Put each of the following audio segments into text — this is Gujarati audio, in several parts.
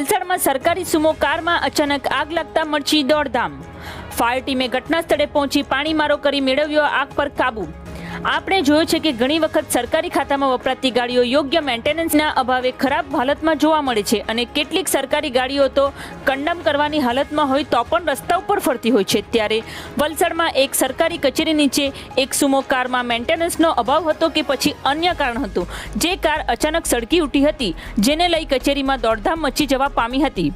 વલસાડમાં સરકારી સુમો કારમાં અચાનક આગ લાગતા મચી દોડધામ. ફાયર ટીમે ઘટના સ્થળે પહોંચી પાણીમારો કરી મેળવ્યો આગ પર કાબુ. આપણે જોયું છે કે ઘણી વખત સરકારી ખાતામાં વપરાતી ગાડીઓ યોગ્ય મેન્ટેનન્સના અભાવે ખરાબ હાલતમાં જોવા મળે છે અને કેટલીક સરકારી ગાડીઓ તો કંડમ કરવાની હાલતમાં હોય તો પણ રસ્તા ઉપર ફરતી હોય છે. ત્યારે વલસાડમાં એક સરકારી કચેરી નીચે એક સુમો કારમાં મેન્ટેનન્સનો અભાવ હતો કે પછી અન્ય કારણ હતું. જે કાર અચાનક સળગી ઉઠી હતી, જેને લઈ કચેરીમાં દોડધામ મચી જવા પામી હતી.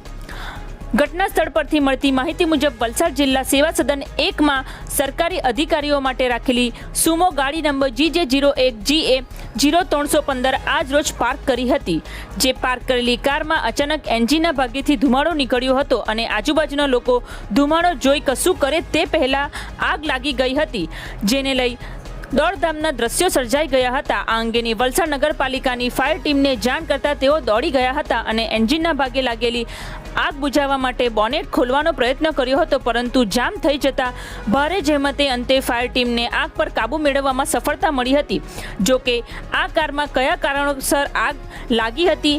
ઘટના સ્થળ પરથી મળતી માહિતી મુજબ વલસાડ જિલ્લા સેવા સદન એકમાં સરકારી અધિકારીઓ માટે રાખેલી સુમો ગાડી નંબર જી જે જીરો એક જી એ જીરો ત્રણસો પંદર આજ રોજ પાર્ક કરી હતી. જે પાર્ક કરેલી કારમાં અચાનક એન્જિનના ભાગેથી ધુમાડો નીકળ્યો હતો અને આજુબાજુના લોકો ધુમાડો જોઈ કશું કરે તે પહેલાં આગ લાગી ગઈ હતી, જેને લઈ દોડધામના દ્રશ્યો સર્જાઈ ગયા હતા. આ અંગેની વલસાડ નગરપાલિકાની ફાયર ટીમને જાણ કરતા તેઓ દોડી ગયા હતા અને એન્જિનના ભાગે લાગેલી આગ બુઝાવવા માટે બોનેટ ખોલવાનો પ્રયત્ન કર્યો હતો, પરંતુ જામ થઈ જતા ભારે જહેમતે અંતે ફાયર ટીમને આગ પર કાબુ મેળવવામાં સફળતા મળી હતી. જોકે આ કારમાં કયા કારણોસર આગ લાગી હતી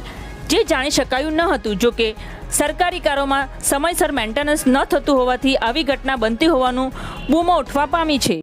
જે જાણી શકાયું ન હતું. જોકે સરકારી કારોમાં સમયસર મેન્ટેનન્સ ન થતું હોવાથી આવી ઘટના બનતી હોવાનું બૂમો ઉઠવા પામી છે.